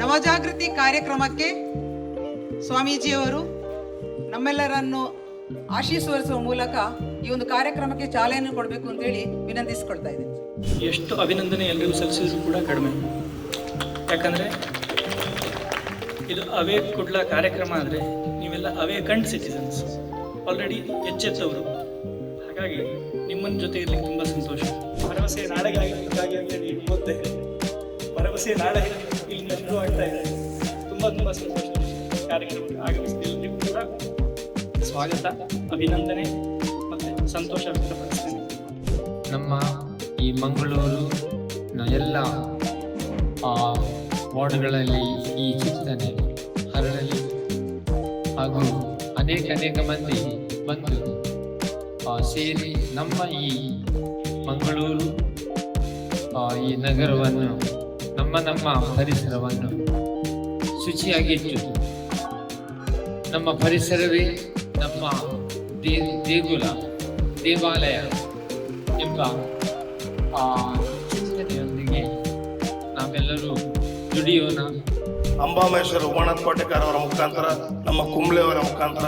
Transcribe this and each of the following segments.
ನವಜಾಗೃತಿ ಕಾರ್ಯಕ್ರಮಕ್ಕೆ ಸ್ವಾಮೀಜಿಯವರು ನಮ್ಮೆಲ್ಲರನ್ನು ಆಶೀರ್ವದಿಸುವ ಮೂಲಕ ಈ ಒಂದು ಕಾರ್ಯಕ್ರಮಕ್ಕೆ ಚಾಲನೆ ಕೊಡಬೇಕು ಅಂತೇಳಿ ವಿನಂತಿಸಿಕೊಳ್ತಾ ಇದ್ದೀನಿ. ಎಷ್ಟು ಅಭಿನಂದನೆ ಎಲ್ಲರಿಗೂ ಸಲ್ಲಿಸಿದ್ರು ಕೂಡ ಕಡಿಮೆ. ಯಾಕಂದರೆ ಇದು ಅವೇ ಕುಡ್ಲ ಕಾರ್ಯಕ್ರಮ ಅಂದರೆ ನೀವೆಲ್ಲ ಅವೇ ಕಂಡ್ ಸಿಟಿಸನ್ಸ್ ಆಲ್ರೆಡಿ ಎಚ್ಚೆತ್ತವರು. ಹಾಗಾಗಿ ನಿಮ್ಮನ್ನ ಜೊತೆ ಇರ್ಲಿಕ್ಕೆ ತುಂಬ ಸಂತೋಷ. ಭರವಸೆ ನಾಳೆಗೆ ಆಗಿದ್ದಕ್ಕಾಗಿ ಅಂತೇಳಿ ಮತ್ತೆ ಭರವಸೆ ನಾಳೆ. ಶುರು ಆಗ್ತಾ ಇದೆ ತುಂಬ ತುಂಬ ಸಂತೋಷ ಕಾರ್ಯಕ್ರಮಕ್ಕೆ ಆಗಮಿಸಿದ್ದೆಲ್ಲರಿಗೂ ಕೂಡ ಸ್ವಾಗತ ಅಭಿನಂದನೆ ಮತ್ತು ಸಂತೋಷ ವ್ಯಕ್ತಪಡಿಸ್ತೇನೆ ನಮ್ಮ ಈ ಮಂಗಳೂರು ಎಲ್ಲ ವಾರ್ಡ್ಗಳಲ್ಲಿ ಈ ಚಿಂತನೆ ಹರಡಲಿ. ಹಾಗೂ ಅನೇಕ ಅನೇಕ ಮಂದಿ ಬಂದು ಸೇರಿ ನಮ್ಮ ಈ ಮಂಗಳೂರು ಈ ನಗರವನ್ನು ನಮ್ಮ ನಮ್ಮ ಪರಿಸರವನ್ನು ಶುಚಿಯಾಗಿಟ್ಟು ನಮ್ಮ ಪರಿಸರವೇ ನಮ್ಮ ದೇ ದೇಗುಲ, ದೇವಾಲಯ ಎಂಬ ಆ ಚಿಂತನೆಯೊಂದಿಗೆ ನಾವೆಲ್ಲರೂ ದುಡಿಯೋಣ. ಅಂಬಾಮೇಶ್ವರ ಪಾಟೇಕರ್ ಅವರ ಮುಖಾಂತರ, ನಮ್ಮ ಕುಂಬ್ಳೆ ಅವರ ಮುಖಾಂತರ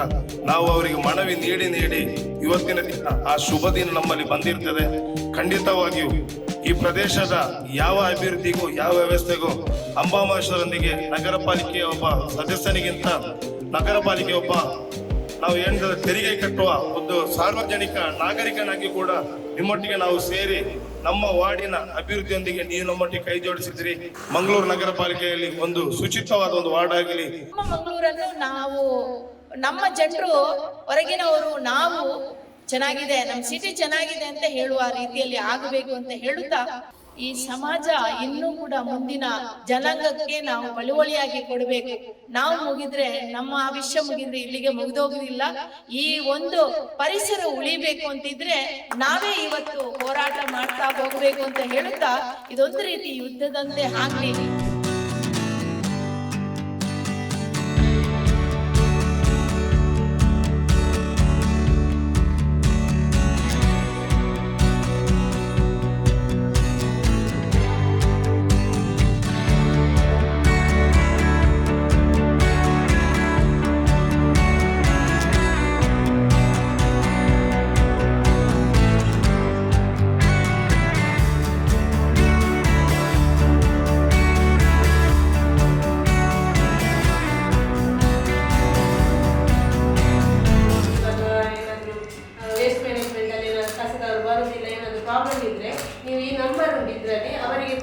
ನಾವು ಅವರಿಗೆ ಮನವಿ ನೀಡಿ ನೀಡಿ ಇವತ್ತಿನ ದಿನ ಆ ಶುಭ ದಿನ ನಮ್ಮಲ್ಲಿ ಬಂದಿರ್ತದೆ. ಖಂಡಿತವಾಗಿಯೂ ಈ ಪ್ರದೇಶದ ಯಾವ ಅಭಿವೃದ್ಧಿಗೂ, ಯಾವ ವ್ಯವಸ್ಥೆಗೂ ಅಂಬಾಮಹೇಶ್ವರೊಂದಿಗೆ ನಗರ ಪಾಲಿಕೆಯ ಒಬ್ಬ ಸದಸ್ಯನಿಗಿಂತ ನಗರ ಪಾಲಿಕೆ ಒಬ್ಬ ನಾವು ಏನು ತೆರಿಗೆ ಕಟ್ಟುವ ಒಂದು ಸಾರ್ವಜನಿಕ ನಾಗರಿಕನಾಗಿ ಕೂಡ ನಿಮ್ಮೊಟ್ಟಿಗೆ ನಾವು ಸೇರಿ ನಮ್ಮ ವಾರ್ಡಿನ ಅಭಿವೃದ್ಧಿಯೊಂದಿಗೆ ನೀವು ನಮ್ಮೊಟ್ಟಿಗೆ ಕೈ ಜೋಡಿಸಿದ್ರಿ ಮಂಗಳೂರು ನಗರ ಪಾಲಿಕೆಯಲ್ಲಿ ಒಂದು ಶುಚಿತ್ವವಾದ ಒಂದು ವಾರ್ಡ್ ಆಗಲಿ. ನಾವು ನಮ್ಮ ಜನರು ಹೊರಗಿನವರು, ನಾವು ಚೆನ್ನಾಗಿದೆ, ನಮ್ಮ ಸಿಟಿ ಚೆನ್ನಾಗಿದೆ ಅಂತ ಹೇಳುವ ರೀತಿಯಲ್ಲಿ ಆಗಬೇಕು ಅಂತ ಹೇಳುತ್ತಾ, ಈ ಸಮಾಜ ಇನ್ನೂ ಕೂಡ ಮುಂದಿನ ಜನಾಂಗಕ್ಕೆ ನಾವು ಬಳುವಳಿಯಾಗಿ ಕೊಡಬೇಕು. ನಾವು ಮುಗಿದ್ರೆ, ನಮ್ಮ ಆವಿಷ್ಯ ಮುಗಿದ್ರೆ ಇಲ್ಲಿಗೆ ಮುಗಿದೋಗುದಿಲ್ಲ ಈ ಒಂದು ಪರಿಸರ ಉಳಿಬೇಕು ಅಂತಿದ್ರೆ ನಾವೇ ಇವತ್ತು ಹೋರಾಟ ಮಾಡ್ತಾ ಹೋಗ್ಬೇಕು ಅಂತ ಹೇಳುತ್ತಾ, ಇದೊಂದು ರೀತಿ ಯುದ್ಧದಂತೆ ಆಗ್ಲಿ.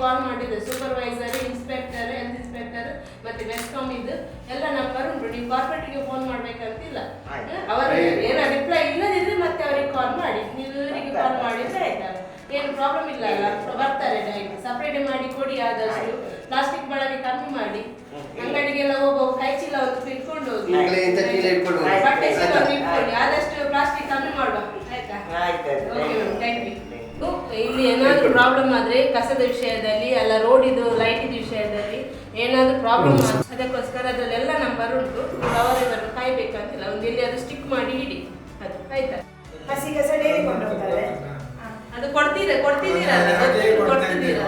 ಕಾಲ್ ಮಾಡಿದ್ರೆ ಸೂಪರ್ವೈಸರ್ ಇನ್ಸ್ಪೆಕ್ಟರ್ ಹೆಲ್ತ್ ಇನ್ಸ್ಪೆಕ್ಟರ್ ಮತ್ತೆ ಬೆಸ್ಕಾಮ್ ಇದು. ಎಲ್ಲ ನಂಬರ್ ಉಂಟು ನೀವು ಕಾರ್ಪೊರೇಟ್ಗೆ ಫೋನ್ ಮಾಡ್ಬೇಕಂತಿಲ್ಲ. ಅವರು ಏನೋ ರಿಪ್ಲೈ ಇಲ್ಲದಿದ್ರೆ ಮತ್ತೆ ಅವರಿಗೆ ಕಾಲ್ ಮಾಡಿ. ನೀವು ಇವರಿಗೆ ಕಾಲ್ ಮಾಡಿದ್ರೆ ಆಯ್ತಲ್ಲ ಏನು ಪ್ರಾಬ್ಲಮ್ ಇಲ್ಲ ಅಲ್ಲ ಬರ್ತಾರೆ ಡೈರೆಕ್ಟ್ ಸಪ್ರೇಟ್ ಮಾಡಿ ಕೊಡಿ ಆದಷ್ಟು. ಪ್ಲಾಸ್ಟಿಕ್ ಬಳಕೆ ಕಮ್ಮಿ ಮಾಡಿ. ಅಂಗಡಿಗೆಲ್ಲ ಹೋಗುವ ಕೈ ಚೀಲ ಒಂದು ಇಟ್ಕೊಂಡು ಹೋಗಿ. ಇಟ್ಕೊಂಡು. ಬಟ್ಟೆ ಚೀಲ ಆಯ್ತಾ? ಇಟ್ಕೊಳ್ಳಿ ಆದಷ್ಟು ಪ್ಲಾಸ್ಟಿಕ್ ಕಮ್ಮಿ ಮಾಡುವ ಆಯ್ತಾ ಆಯ್ತು, ಆಯ್ತು. ಓಕೆ ಮ್ಯಾಮ್ ಥ್ಯಾಂಕ್ ಯು ಇಲ್ಲಿ ಏನಾದ್ರು ಪ್ರಾಬ್ಲಮ್ ಆದ್ರೆ ಕಸದ ವಿಷಯದಲ್ಲಿ ಅಲ್ಲ ರೋಡಿದು ಲೈಟ್ ವಿಷಯದಲ್ಲಿ ಏನಾದರೂ ಪ್ರಾಬ್ಲಮ್ ಅದಕ್ಕೋಸ್ಕರ ಅದರಲ್ಲೆಲ್ಲ ನಂಬರ್ ಉಂಟು. ಅವರನ್ನು ಕಾಯ್ಬೇಕಂತಿಲ್ಲ. ಒಂದು ಅದು ಸ್ಟಿಕ್ ಮಾಡಿ ಇಡಿ. ಅದು ಆಯ್ತಾ? ಹಸಿ ಕಸ ಡೈಲಿ ಕೊಂಡೋಗ್ತಾರೆ. ಅದು ಕೊಡ್ತೀರಾ ಕೊಡ್ತಿದ್ದೀರಾ ಕೊಡ್ತಿದ್ದೀರಾ?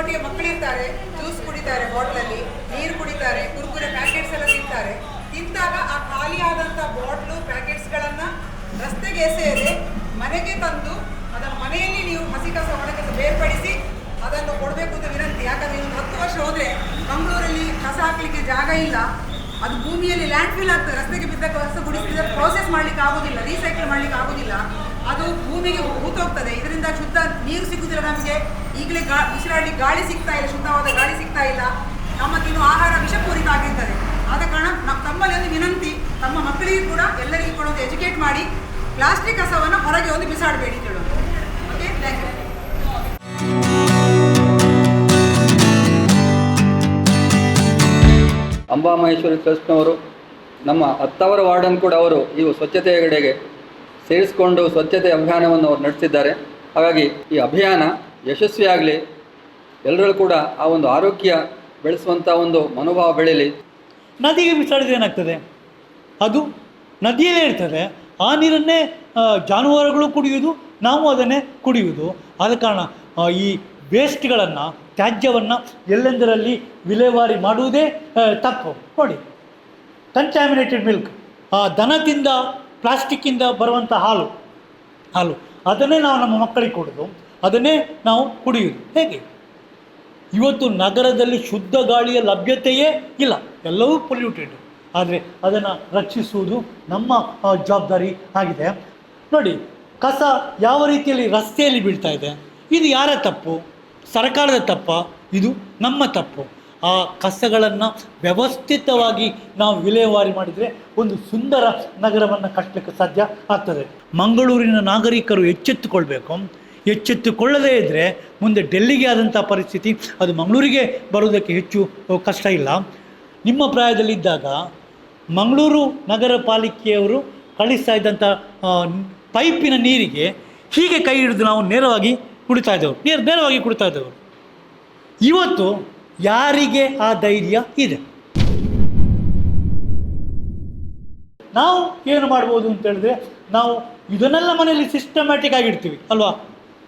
ನಿಮ್ಮೊಟ್ಟಿಗೆ ಮಕ್ಕಳಿರ್ತಾರೆ, ಜ್ಯೂಸ್ ಕುಡಿತಾರೆ ಬಾಟ್ಲಲ್ಲಿ, ನೀರು ಕುಡಿತಾರೆ, ಕುರುಕುರೆ ಪ್ಯಾಕೆಟ್ಸ್ ಎಲ್ಲ ತಿಂತಾರೆ. ತಿಂದಾಗ ಆ ಖಾಲಿ ಆದಂಥ ಬಾಟ್ಲು, ಪ್ಯಾಕೆಟ್ಸ್ಗಳನ್ನು ರಸ್ತೆಗೆ ಎಸೆಯದೆ ಮನೆಗೆ ತಂದು ಅದನ್ನು ಮನೆಯಲ್ಲಿ ನೀವು ಹಸಿ ಕಸ ಒಣ ಬೇರ್ಪಡಿಸಿ ಅದನ್ನು ಕೊಡಬೇಕು ಅಂತ ವಿನಂತಿ. ಯಾಕಂದ್ರೆ ಇನ್ನು ಹತ್ತು ವರ್ಷ ಹೋದರೆ ಮಂಗಳೂರಲ್ಲಿ ಕಸ ಹಾಕಲಿಕ್ಕೆ ಜಾಗ ಇಲ್ಲ. ಅದು ಭೂಮಿಯಲ್ಲಿ ಲ್ಯಾಂಡ್ ಫಿಲ್ ಆಗ್ತದೆ. ರಸ್ತೆಗೆ ಬಿದ್ದ ಕಸ ಗುಡಿಸಿದ ಪ್ರೋಸೆಸ್ ಮಾಡ್ಲಿಕ್ಕೆ ಆಗೋದಿಲ್ಲ ರೀಸೈಕಲ್ ಮಾಡ್ಲಿಕ್ಕೆ ಆಗೋದಿಲ್ಲ. ಅದು ಭೂಮಿಗೆ ಹೂತೋಗ್ತದೆ. ಇದರಿಂದ ಶುದ್ಧ ನೀರು ಸಿಗುದಿಲ್ಲ ನಮಗೆ. ಈಗಲೇ ಗಾ ಉಸಿರಾಡಿ ಗಾಳಿ ಸಿಗ್ತಾ ಇಲ್ಲ, ಶುದ್ಧವಾದ ಗಾಳಿ ಸಿಗ್ತಾ ಇಲ್ಲ. ನಮ್ಮ ತಿನ್ನುವ ಆಹಾರ ವಿಷಪೂರಿತ ಆಗಿರ್ತದೆ. ಆದ ಕಾರಣ ನಮ್ಮ ತಮ್ಮಲ್ಲಿ ಒಂದು ವಿನಂತಿ, ತಮ್ಮ ಮಕ್ಕಳಿಗೂ ಕೂಡ ಎಲ್ಲರಿಗೂ ಕೂಡ ಒಂದು ಎಜುಕೇಟ್ ಮಾಡಿ ಪ್ಲಾಸ್ಟಿಕ್ ಕಸವನ್ನು ಹೊರಗೆ ಒಂದು ಬಿಸಾಡಬೇಡಿ ಕೇಳೋದು ಓಕೆ ಥ್ಯಾಂಕ್ ಯು ಅಂಬಾಮಹೇಶ್ವರಿ ಟ್ರಸ್ಟ್ನವರು, ನಮ್ಮ ಹತ್ತವರ ವಾರ್ಡನ್ ಕೂಡ ಅವರು, ಇವು ಸ್ವಚ್ಛತೆಯ ಕಡೆಗೆ ಸೇರಿಸಿಕೊಂಡು ಸ್ವಚ್ಛತೆ ಅಭಿಯಾನವನ್ನು ಅವರು ನಡೆಸಿದ್ದಾರೆ. ಹಾಗಾಗಿ ಈ ಅಭಿಯಾನ ಯಶಸ್ವಿಯಾಗಲಿ ಎಲ್ಲರಲ್ಲೂ ಕೂಡ ಆ ಒಂದು ಆರೋಗ್ಯ ಬೆಳೆಸುವಂಥ ಒಂದು ಮನೋಭಾವ ಬೆಳೆಯಲಿ. ನದಿಗೆ ಬಿಸಾಡಿದ್ರೆ ಏನಾಗ್ತದೆ? ಅದು ನದಿಯಲ್ಲೇ ಇರ್ತದೆ. ಆ ನೀರನ್ನೇ ಜಾನುವಾರುಗಳು ಕುಡಿಯುವುದು, ನಾವು ಅದನ್ನೇ ಕುಡಿಯುವುದು. ಆದ ಕಾರಣ ಈ ವೇಸ್ಟ್ಗಳನ್ನು ತ್ಯಾಜ್ಯವನ್ನು ಎಲ್ಲೆಂದರಲ್ಲಿ ವಿಲೇವಾರಿ ಮಾಡುವುದೇ ತಪ್ಪು. ನೋಡಿ ಕಂಟ್ಯಾಮಿನೇಟೆಡ್ ಮಿಲ್ಕ್ ಆ, ದನದಿಂದ ಪ್ಲಾಸ್ಟಿಕ್ಕಿಂದ ಬರುವಂಥ ಹಾಲು ಹಾಲು. ಅದನ್ನೇ ನಾವು ನಮ್ಮ ಮಕ್ಕಳಿಗೆ ಕೊಡೋದು. ಅದನ್ನೇ ನಾವು ಕುಡಿಯೋದು. ಹೇಗೆ? ಇವತ್ತು ನಗರದಲ್ಲಿ ಶುದ್ಧ ಗಾಳಿಯ ಲಭ್ಯತೆಯೇ ಇಲ್ಲ. ಎಲ್ಲವೂ ಪೊಲ್ಯೂಟೆಡ್ ಆದರೆ ಅದನ್ನು ರಕ್ಷಿಸುವುದು ನಮ್ಮ ಜವಾಬ್ದಾರಿ ಆಗಿದೆ. ನೋಡಿ, ಕಸ ಯಾವ ರೀತಿಯಲ್ಲಿ ರಸ್ತೆಯಲ್ಲಿ ಬೀಳ್ತಾ ಇದೆ? ಇದು ಯಾರ ತಪ್ಪು? ಸರ್ಕಾರದ ತಪ್ಪ? ಇದು ನಮ್ಮ ತಪ್ಪು. ಆ ಕಸಗಳನ್ನು ವ್ಯವಸ್ಥಿತವಾಗಿ ನಾವು ವಿಲೇವಾರಿ ಮಾಡಿದರೆ ಒಂದು ಸುಂದರ ನಗರವನ್ನು ಕಟ್ಟಲಿಕ್ಕೆ ಸಾಧ್ಯ ಆಗ್ತದೆ. ಮಂಗಳೂರಿನ ನಾಗರಿಕರು ಎಚ್ಚೆತ್ತುಕೊಳ್ಬೇಕು. ಎಚ್ಚೆತ್ತುಕೊಳ್ಳದೇ ಇದ್ದರೆ ಮುಂದೆ ಡೆಲ್ಲಿಗೆ ಆದಂಥ ಪರಿಸ್ಥಿತಿ, ಅದು ಮಂಗಳೂರಿಗೆ ಬರುವುದಕ್ಕೆ ಹೆಚ್ಚು ಕಷ್ಟ ಇಲ್ಲ. ನಿಮ್ಮ ಪ್ರಾಯದಲ್ಲಿದ್ದಾಗ ಮಂಗಳೂರು ನಗರ ಪಾಲಿಕೆಯವರು ಕಳಿಸ್ತಾ ಇದ್ದಂಥ ಪೈಪಿನ ನೀರಿಗೆ ಹೀಗೆ ಕೈ ಹಿಡಿದು ನಾವು ನೇರವಾಗಿ ಕುಡಿತಾ ಇದ್ದೆವು. ನೇರ, ನೇರವಾಗಿ ಕುಡಿತಾ ಇದ್ದೆವು. ಇವತ್ತು ಯಾರಿಗೆ ಆ ಧೈರ್ಯ ಇದೆ? ನಾವು ಏನು ಮಾಡ್ಬೋದು ಅಂತ ಹೇಳಿದ್ರೆ, ನಾವು ಇದನ್ನೆಲ್ಲ ಮನೆಯಲ್ಲಿ ಸಿಸ್ಟಮ್ಯಾಟಿಕ್ ಆಗಿಡ್ತೀವಿ ಅಲ್ವಾ?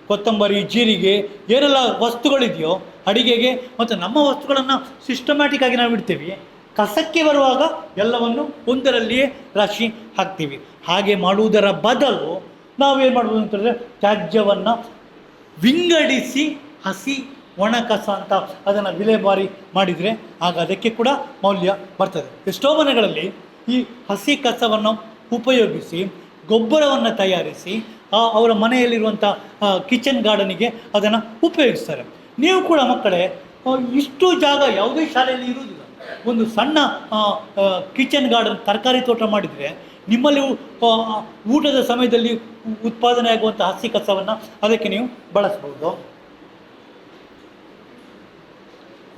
ಕೊತ್ತಂಬರಿ, ಜೀರಿಗೆ, ಏನೆಲ್ಲ ವಸ್ತುಗಳಿದೆಯೋ, ಅಡಿಗೆಗೆ ಮತ್ತು ನಮ್ಮ ವಸ್ತುಗಳನ್ನು ಸಿಸ್ಟಮ್ಯಾಟಿಕ್ ಆಗಿ ನಾವು ಇಡ್ತೀವಿ. ಕಸಕ್ಕೆ ಬರುವಾಗ ಎಲ್ಲವನ್ನು ಒಂದರಲ್ಲಿಯೇ ರಾಶಿ ಹಾಕ್ತೀವಿ. ಹಾಗೆ ಮಾಡುವುದರ ಬದಲು ನಾವೇನು ಮಾಡ್ಬೋದು ಹೇಳಿದ್ರೆ, ತ್ಯಾಜ್ಯವನ್ನು ವಿಂಗಡಿಸಿ ಹಸಿ ಒಣ ಕಸ ಅಂತ ಅದನ್ನು ವಿಲೇವಾರಿ ಮಾಡಿದರೆ ಆಗ ಅದಕ್ಕೆ ಕೂಡ ಮೌಲ್ಯ ಬರ್ತದೆ. ಎಷ್ಟೋ ಮನೆಗಳಲ್ಲಿ ಈ ಹಸಿ ಕಸವನ್ನು ಉಪಯೋಗಿಸಿ, ಗೊಬ್ಬರವನ್ನು ತಯಾರಿಸಿ ಅವರ ಮನೆಯಲ್ಲಿರುವಂಥ ಕಿಚನ್ ಗಾರ್ಡನಿಗೆ ಅದನ್ನು ಉಪಯೋಗಿಸ್ತಾರೆ. ನೀವು ಕೂಡ ಮಕ್ಕಳೇ ಇಷ್ಟು ಜಾಗ ಯಾವುದೇ ಶಾಲೆಯಲ್ಲಿ ಇರುವುದಿಲ್ಲ. ಒಂದು ಸಣ್ಣ ಕಿಚನ್ ಗಾರ್ಡನ್ ತರಕಾರಿ ತೋಟ ಮಾಡಿದರೆ ನಿಮ್ಮಲ್ಲಿ ಊಟದ ಸಮಯದಲ್ಲಿ ಉತ್ಪಾದನೆ ಆಗುವಂಥ ಹಸಿ ಕಸವನ್ನು ಅದಕ್ಕೆ ನೀವು ಬಳಸ್ಬೋದು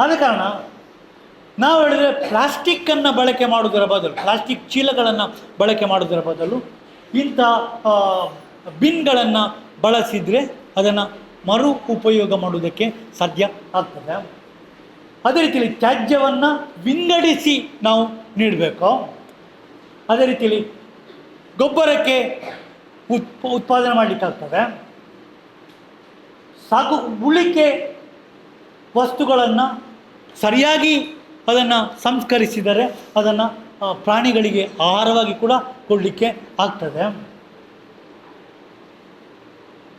ಆದ ಕಾರಣ ನಾವು ಹೇಳಿದರೆ ಪ್ಲಾಸ್ಟಿಕ್ಕನ್ನು ಬಳಕೆ ಮಾಡುವುದರ ಬದಲು ಪ್ಲಾಸ್ಟಿಕ್ ಚೀಲಗಳನ್ನು ಬಳಕೆ ಮಾಡುವುದರ ಬದಲು ಇಂಥ ಬಿನ್ಗಳನ್ನು ಬಳಸಿದರೆ ಅದನ್ನು ಮರು ಉಪಯೋಗ ಮಾಡುವುದಕ್ಕೆ ಸಾಧ್ಯ ಆಗ್ತದೆ. ಅದೇ ರೀತಿಯಲ್ಲಿ ತ್ಯಾಜ್ಯವನ್ನು ವಿಂಗಡಿಸಿ ನಾವು ನೀಡಬೇಕು. ಅದೇ ರೀತಿಯಲ್ಲಿ ಗೊಬ್ಬರಕ್ಕೆ ಉತ್, ಉತ್ಪಾದನೆ ಮಾಡಲಿಕ್ಕಾಗ್ತದೆ ಸಾಕು, ಉಳಿಕೆ ವಸ್ತುಗಳನ್ನು ಸರಿಯಾಗಿ ಅದನ್ನು ಸಂಸ್ಕರಿಸಿದರೆ ಅದನ್ನು ಪ್ರಾಣಿಗಳಿಗೆ ಆಹಾರವಾಗಿ ಕೂಡ ಕೊಡಲಿಕ್ಕೆ ಆಗ್ತದೆ.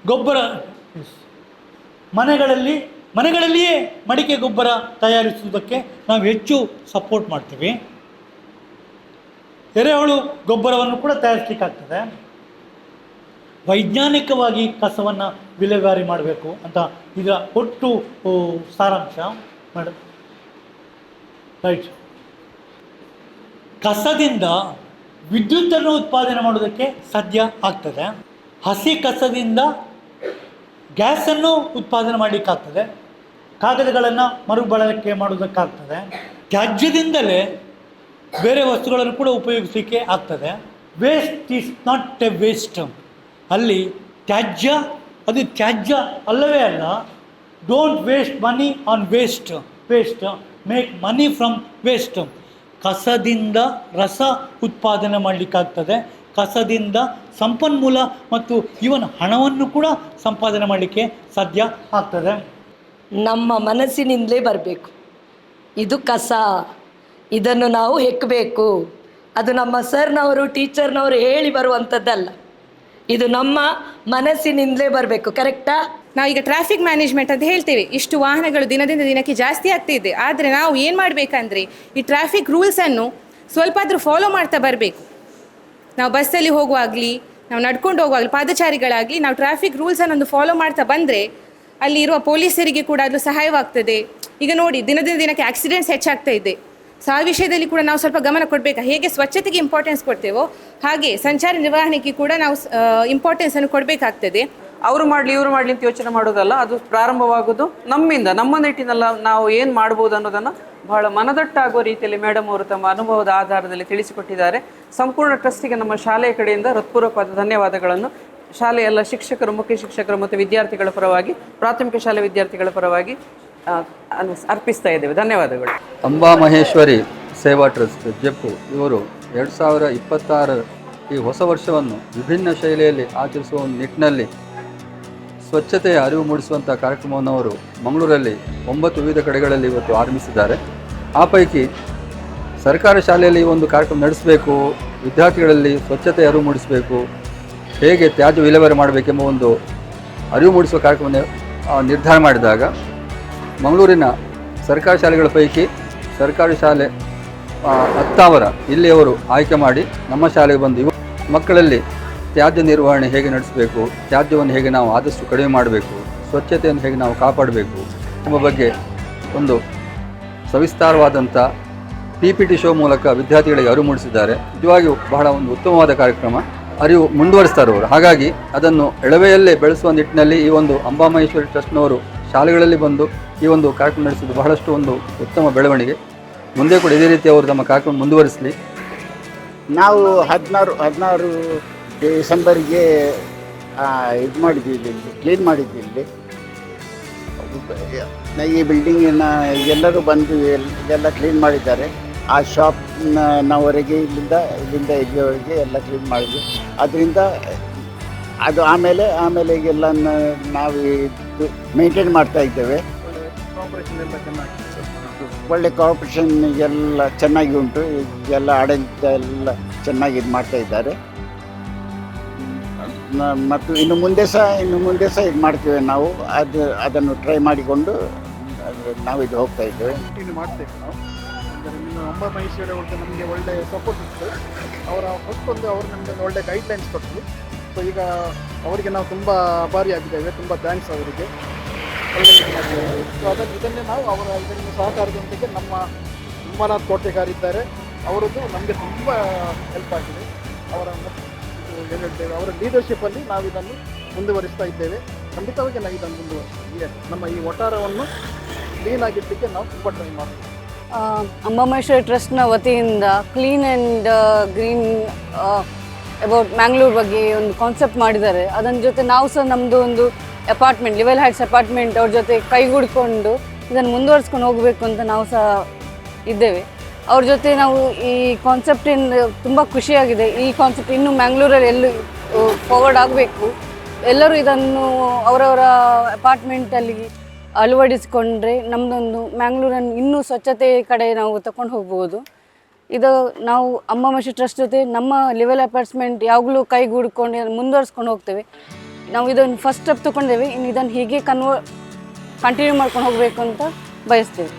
ಗೊಬ್ಬರ ಮನೆಗಳಲ್ಲಿ, ಮನೆಗಳಲ್ಲಿಯೇ ಮಡಿಕೆ ಗೊಬ್ಬರ ತಯಾರಿಸುವುದಕ್ಕೆ ನಾವು ಹೆಚ್ಚು ಸಪೋರ್ಟ್ ಮಾಡ್ತೀವಿ. ಎರೆಹುಳು ಗೊಬ್ಬರವನ್ನು ಕೂಡ ತಯಾರಿಸಲಿಕ್ಕಾಗ್ತದೆ ವೈಜ್ಞಾನಿಕವಾಗಿ ಕಸವನ್ನು ವಿಲೇವಾರಿ ಮಾಡಬೇಕು ಅಂತ ಇದರ ಒಟ್ಟು ಸಾರಾಂಶ ಮೇಡಮ್ ರೈಟ್ ಕಸದಿಂದ ವಿದ್ಯುತ್ತನ್ನು ಉತ್ಪಾದನೆ ಮಾಡೋದಕ್ಕೆ ಸಾಧ್ಯ ಆಗ್ತದೆ. ಹಸಿ ಕಸದಿಂದ ಗ್ಯಾಸನ್ನು ಉತ್ಪಾದನೆ ಮಾಡಲಿಕ್ಕಾಗ್ತದೆ. ಕಾಗದಗಳನ್ನು ಮರುಬಳಕೆ ಮಾಡೋದಕ್ಕಾಗ್ತದೆ. ತ್ಯಾಜ್ಯದಿಂದಲೇ ಬೇರೆ ವಸ್ತುಗಳನ್ನು ಕೂಡ ಉಪಯೋಗಿಸಲಿಕ್ಕೆ ಆಗ್ತದೆ. Waste is not a waste ಅಲ್ಲಿ ತ್ಯಾಜ್ಯ, ಅದು ತ್ಯಾಜ್ಯ ಅಲ್ಲವೇ ಅಲ್ಲ. Don't waste money on waste waste make money from waste ಕಸದಿಂದ ರಸ ಉತ್ಪಾದನೆ ಮಾಡಲಿಕ್ಕಾಗ್ತದೆ. ಕಸದಿಂದ ಸಂಪನ್ಮೂಲ ಮತ್ತು ಇವನ್ ಹಣವನ್ನು ಕೂಡ ಸಂಪಾದನೆ ಮಾಡಲಿಕ್ಕೆ ಸಾಧ್ಯ ಆಗ್ತದೆ. ನಮ್ಮ ಮನಸ್ಸಿನಿಂದಲೇ ಬರಬೇಕು. ಇದು ಕಸ. ಇದನ್ನು ನಾವು ಹೆಕ್ಕಬೇಕು ಅದು ನಮ್ಮ ಸರ್ನವರು, ಟೀಚರ್ನವರು ಹೇಳಿ ಬರುವಂಥದ್ದಲ್ಲ. ಇದು ನಮ್ಮ ಮನಸ್ಸಿನಿಂದಲೇ ಬರಬೇಕು. ಕರೆಕ್ಟಾ ನಾವೀಗ ಟ್ರಾಫಿಕ್ ಮ್ಯಾನೇಜ್ಮೆಂಟ್ ಅಂತ ಹೇಳ್ತೇವೆ. ಇಷ್ಟು ವಾಹನಗಳು ದಿನದಿಂದ ದಿನಕ್ಕೆ ಜಾಸ್ತಿ ಆಗ್ತಿದೆ ಆದರೆ ನಾವು ಏನು ಮಾಡಬೇಕಂದ್ರೆ, ಈ ಟ್ರಾಫಿಕ್ ರೂಲ್ಸನ್ನು ಸ್ವಲ್ಪ ಆದರೂ ಫಾಲೋ ಮಾಡ್ತಾ ಬರಬೇಕು. ನಾವು ಬಸ್ಸಲ್ಲಿ ಹೋಗುವಾಗಲಿ, ನಾವು ನಡ್ಕೊಂಡು ಹೋಗುವಾಗಲಿ, ಪಾದಚಾರಿಗಳಾಗಲಿ, ನಾವು ಟ್ರಾಫಿಕ್ ರೂಲ್ಸನ್ನು ಒಂದು ಫಾಲೋ ಮಾಡ್ತಾ ಬಂದರೆ, ಅಲ್ಲಿ ಇರುವ ಪೊಲೀಸರಿಗೆ ಕೂಡ ಅದು ಸಹಾಯವಾಗ್ತದೆ. ಈಗ ನೋಡಿ, ದಿನದಿಂದ ದಿನಕ್ಕೆ ಆಕ್ಸಿಡೆಂಟ್ಸ್ ಹೆಚ್ಚಾಗ್ತಾ ಇದೆ. ಸೊ ಆ ವಿಷಯದಲ್ಲಿ ಕೂಡ ನಾವು ಸ್ವಲ್ಪ ಗಮನ ಕೊಡಬೇಕು? ಹೇಗೆ ಸ್ವಚ್ಛತೆಗೆ ಇಂಪಾರ್ಟೆನ್ಸ್ ಕೊಡ್ತೇವೋ, ಹಾಗೆ ಸಂಚಾರ ನಿರ್ವಹಣೆಗೆ ಕೂಡ ನಾವು ಇಂಪಾರ್ಟೆನ್ಸನ್ನು ಕೊಡಬೇಕಾಗ್ತದೆ. ಅವರು ಮಾಡಲಿ, ಇವರು ಮಾಡಲಿ ಅಂತ ಯೋಚನೆ ಮಾಡೋದಲ್ಲ, ಅದು ಪ್ರಾರಂಭವಾಗೋದು ನಮ್ಮಿಂದ, ನಮ್ಮ ನಿಟ್ಟಿನಲ್ಲ ನಾವು ಏನು ಮಾಡ್ಬೋದು ಅನ್ನೋದನ್ನು ಬಹಳ ಮನದಟ್ಟಾಗುವ ರೀತಿಯಲ್ಲಿ ಮೇಡಮ್ ಅವರು ತಮ್ಮ ಅನುಭವದ ಆಧಾರದಲ್ಲಿ ತಿಳಿಸಿಕೊಟ್ಟಿದ್ದಾರೆ. ಸಂಪೂರ್ಣ ಟ್ರಸ್ಟಿಗೆ ನಮ್ಮ ಶಾಲೆಯ ಕಡೆಯಿಂದ ಹೃತ್ಪೂರ್ವಕವಾದ ಧನ್ಯವಾದಗಳನ್ನು. ಶಾಲೆಯ ಎಲ್ಲ ಶಿಕ್ಷಕರು, ಮುಖ್ಯ ಶಿಕ್ಷಕರು ಮತ್ತು ವಿದ್ಯಾರ್ಥಿಗಳ ಪರವಾಗಿ, ಪ್ರಾಥಮಿಕ ಶಾಲೆ ವಿದ್ಯಾರ್ಥಿಗಳ ಪರವಾಗಿ ಅರ್ಪಿಸ್ತಾ ಇದ್ದೇವೆ. ಧನ್ಯವಾದಗಳು. ಅಂಬಾ ಮಹೇಶ್ವರಿ ಸೇವಾ ಟ್ರಸ್ಟ್, ಜೆಪ್ಪು, ಇವರು ಎರಡು ಸಾವಿರ ಇಪ್ಪತ್ತಾರರ ಈ ಹೊಸ ವರ್ಷವನ್ನು ವಿಭಿನ್ನ ಶೈಲಿಯಲ್ಲಿ ಆಚರಿಸುವ ನಿಟ್ಟಿನಲ್ಲಿ ಸ್ವಚ್ಛತೆಯ ಅರಿವು ಮೂಡಿಸುವಂಥ ಕಾರ್ಯಕ್ರಮವನ್ನು ಅವರು ಮಂಗಳೂರಲ್ಲಿ ಒಂಬತ್ತು ವಿವಿಧ ಕಡೆಗಳಲ್ಲಿ ಇವತ್ತು ಆರಂಭಿಸಿದ್ದಾರೆ. ಆ ಪೈಕಿ ಸರ್ಕಾರಿ ಶಾಲೆಯಲ್ಲಿ ಈ ಒಂದು ಕಾರ್ಯಕ್ರಮ ನಡೆಸಬೇಕು, ವಿದ್ಯಾರ್ಥಿಗಳಲ್ಲಿ ಸ್ವಚ್ಛತೆ ಅರಿವು ಮೂಡಿಸಬೇಕು, ಹೇಗೆ ತ್ಯಾಜ್ಯ ವಿಲೇವಾರಿ ಮಾಡಬೇಕೆಂಬ ಒಂದು ಅರಿವು ಮೂಡಿಸುವ ಕಾರ್ಯಕ್ರಮ ನಿರ್ಧಾರ ಮಾಡಿದಾಗ ಮಂಗಳೂರಿನ ಸರ್ಕಾರಿ ಶಾಲೆಗಳ ಪೈಕಿ ಸರ್ಕಾರಿ ಶಾಲೆ ಹತ್ತಾವರ ಇಲ್ಲಿಯವರು ಆಯ್ಕೆ ಮಾಡಿ ನಮ್ಮ ಶಾಲೆಗೆ ಬಂದು ಮಕ್ಕಳಲ್ಲಿ ತ್ಯಾಜ್ಯ ನಿರ್ವಹಣೆ ಹೇಗೆ ನಡೆಸಬೇಕು, ತ್ಯಾಜ್ಯವನ್ನು ಹೇಗೆ ನಾವು ಆದಷ್ಟು ಕಡಿಮೆ ಮಾಡಬೇಕು, ಸ್ವಚ್ಛತೆಯನ್ನು ಹೇಗೆ ನಾವು ಕಾಪಾಡಬೇಕು ಎಂಬ ಬಗ್ಗೆ ಒಂದು ಸವಿಸ್ತಾರವಾದಂಥ ಪಿ ಪಿ ಟಿ ಶೋ ಮೂಲಕ ವಿದ್ಯಾರ್ಥಿಗಳಿಗೆ ಅರಿವು ಮೂಡಿಸಿದ್ದಾರೆ. ನಿಜವಾಗಿಯೂ ಬಹಳ ಒಂದು ಉತ್ತಮವಾದ ಕಾರ್ಯಕ್ರಮ. ಅರಿವು ಮುಂದುವರಿಸ್ತಾರೆ ಅವರು. ಹಾಗಾಗಿ ಅದನ್ನು ಎಳವೆಯಲ್ಲೇ ಬೆಳೆಸುವ ನಿಟ್ಟಿನಲ್ಲಿ ಈ ಒಂದು ಅಂಬಾಮಹೇಶ್ವರಿ ಟ್ರಸ್ಟ್ನವರು ಶಾಲೆಗಳಲ್ಲಿ ಬಂದು ಈ ಒಂದು ಕಾರ್ಯಕ್ರಮ ನಡೆಸಿದ್ದು ಬಹಳಷ್ಟು ಒಂದು ಉತ್ತಮ ಬೆಳವಣಿಗೆ. ಮುಂದೆ ಕೂಡ ಇದೇ ರೀತಿ ಅವರು ತಮ್ಮ ಕಾರ್ಯಕ್ರಮ ಮುಂದುವರಿಸಲಿ. ನಾವು ಹದಿನಾರು ಹದಿನಾರು ಡಿಸೆಂಬರಿಗೆ ಇದು ಮಾಡಿದ್ವಿ ಇಲ್ಲಿ, ಕ್ಲೀನ್ ಮಾಡಿದ್ವಿ ಇಲ್ಲಿ. ಈ ಬಿಲ್ಡಿಂಗಿನ ಎಲ್ಲರೂ ಬಂದು ಎಲ್- ಎಲ್ಲ ಕ್ಲೀನ್ ಮಾಡಿದ್ದಾರೆ. ಆ ಶಾಪ್ನವರೆಗೆ ಇಲ್ಲಿಂದ ಇಲ್ಲಿಂದ ಇಲ್ಲಿವರೆಗೆ ಎಲ್ಲ ಕ್ಲೀನ್ ಮಾಡಿದ್ವಿ. ಅದರಿಂದ ಅದು ಆಮೇಲೆ ಆಮೇಲೆ ಈಗೆಲ್ಲ ನಾವು ಇದು ಮೇಂಟೈನ್ ಮಾಡ್ತಾ ಇದ್ದೇವೆ. ಒಳ್ಳೆ ಕಾರ್ಪೊರೇಷನ್ ಎಲ್ಲ ಚೆನ್ನಾಗಿ ಉಂಟು. ಎಲ್ಲ ಆಡಳಿತ ಎಲ್ಲ ಚೆನ್ನಾಗಿ ಇದು ಮಾಡ್ತಾ ಇದ್ದಾರೆ. ಮತ್ತು ಇನ್ನು ಮುಂದೆ ಸಹ, ಇನ್ನು ಮುಂದೆ ಸಹ ಇದು ಮಾಡ್ತೇವೆ ನಾವು. ಅದು, ಅದನ್ನು ಟ್ರೈ ಮಾಡಿಕೊಂಡು ನಾವು ಇದು ಹೋಗ್ತಾ ಇದ್ದೇವೆ. ಕಂಟಿನ್ಯೂ ಮಾಡ್ತೇವೆ ನಾವು. ಅಂದರೆ ನಿಮ್ಮ ನಮಗೆ ಒಳ್ಳೆ ಸಪೋರ್ಟ್ ಇತ್ತು. ಅವರ ಫಸ್ಟ್ ಒಂದು ಅವರು ನಮಗೆ ಒಳ್ಳೆ ಗೈಡ್ಲೈನ್ಸ್ ಕೊಟ್ಟರು. ಸೊ ಈಗ ಅವರಿಗೆ ನಾವು ತುಂಬ ಆಭಾರಿಯಾಗಿದ್ದೇವೆ ತುಂಬ ಥ್ಯಾಂಕ್ಸ್ ಅವರಿಗೆ. ಸೊ ಅದನ್ನು, ಇದನ್ನೇ ನಾವು ಅವರ ಇದನ್ನು ಸಹಕಾರದೊಂದಿಗೆ ನಮ್ಮ ಉಮ್ಮನಾಥ್ ಕೋಟೆಗಾರಿದ್ದಾರೆ ಅವರದ್ದು ನಮಗೆ ತುಂಬ ಹೆಲ್ಪ್ ಆಗಿದೆ. ಅವರ ಮ- ಅವರ ಅವರ ಲೀಡರ್ಶಿಪ್ಪಲ್ಲಿ ನಾವು ಇದನ್ನು ಮುಂದುವರಿಸ್ತಾ ಇದ್ದೇವೆ. ಖಂಡಿತವಾಗಿ ನಾವು ಇದನ್ನು ಮುಂದುವರಿಸ್ತೀವಿ. ನಮ್ಮ ಈ ಒಟ್ಟಾರವನ್ನು ಕ್ಲೀನ್ ಆಗಿರ್ಲಿಕ್ಕೆ ನಾವು ತುಂಬ ಟ್ರೈ ಮಾಡ್ತೀವಿ. ಟ್ರಸ್ಟ್ ಟ್ರಸ್ಟ್ನ ವತಿಯಿಂದ clean and green about Mangalore ಬಗ್ಗೆ ಒಂದು ಕಾನ್ಸೆಪ್ಟ್ ಮಾಡಿದ್ದಾರೆ. ಅದನ್ನ ಜೊತೆ ನಾವು ಸಹ ನಮ್ಮದು ಒಂದು ಅಪಾರ್ಟ್ಮೆಂಟ್ ಲಿವೆಲ್ ಹೈಟ್ಸ್ ಅಪಾರ್ಟ್ಮೆಂಟ್ ಅವ್ರ ಜೊತೆ ಕೈಗೂಡಿಕೊಂಡು ಇದನ್ನು ಮುಂದುವರಿಸ್ಕೊಂಡು ಹೋಗಬೇಕು ಅಂತ ನಾವು ಸಹ ಇದ್ದೇವೆ. ಅವ್ರ ಜೊತೆ ನಾವು ಈ ಕಾನ್ಸೆಪ್ಟಿಂದ ತುಂಬ ಖುಷಿಯಾಗಿದೆ. ಈ ಕಾನ್ಸೆಪ್ಟ್ ಇನ್ನು ಮ್ಯಾಂಗ್ಳೂರಲ್ಲಿ ಎಲ್ಲೂ ಫಾರ್ವರ್ಡ್ ಆಗಬೇಕು. ಎಲ್ಲರೂ ಇದನ್ನು ಅವರವರ ಅಪಾರ್ಟ್ಮೆಂಟಲ್ಲಿ ಅಳವಡಿಸಿಕೊಂಡ್ರೆ ನಮ್ಮದೊಂದು ಮ್ಯಾಂಗ್ಳೂರನ್ನು ಇನ್ನೂ ಸ್ವಚ್ಛತೆ ಕಡೆ ನಾವು ತಗೊಂಡು ಹೋಗ್ಬೋದು. ಇದು ನಾವು ಅಮ್ಮ ಮಶಿ ಟ್ರಸ್ಟ್ ಜೊತೆ ನಮ್ಮ ಲೆವೆಲ್ ಅಪಾರ್ಟ್ಮೆಂಟ್ ಯಾವಾಗಲೂ ಕೈಗೂಡಿಕೊಂಡು ಮುಂದುವರ್ಸ್ಕೊಂಡು ಹೋಗ್ತೇವೆ. ನಾವು ಇದನ್ನು ಫಸ್ಟ್ ಸ್ಟೆಪ್ ತೊಗೊಂಡೇವೆ. ಇನ್ನು ಇದನ್ನು ಹೀಗೆ ಕನ್ವರ್ ಕಂಟಿನ್ಯೂ ಮಾಡ್ಕೊಂಡು ಹೋಗಬೇಕು ಅಂತ ಬಯಸ್ತೇವೆ.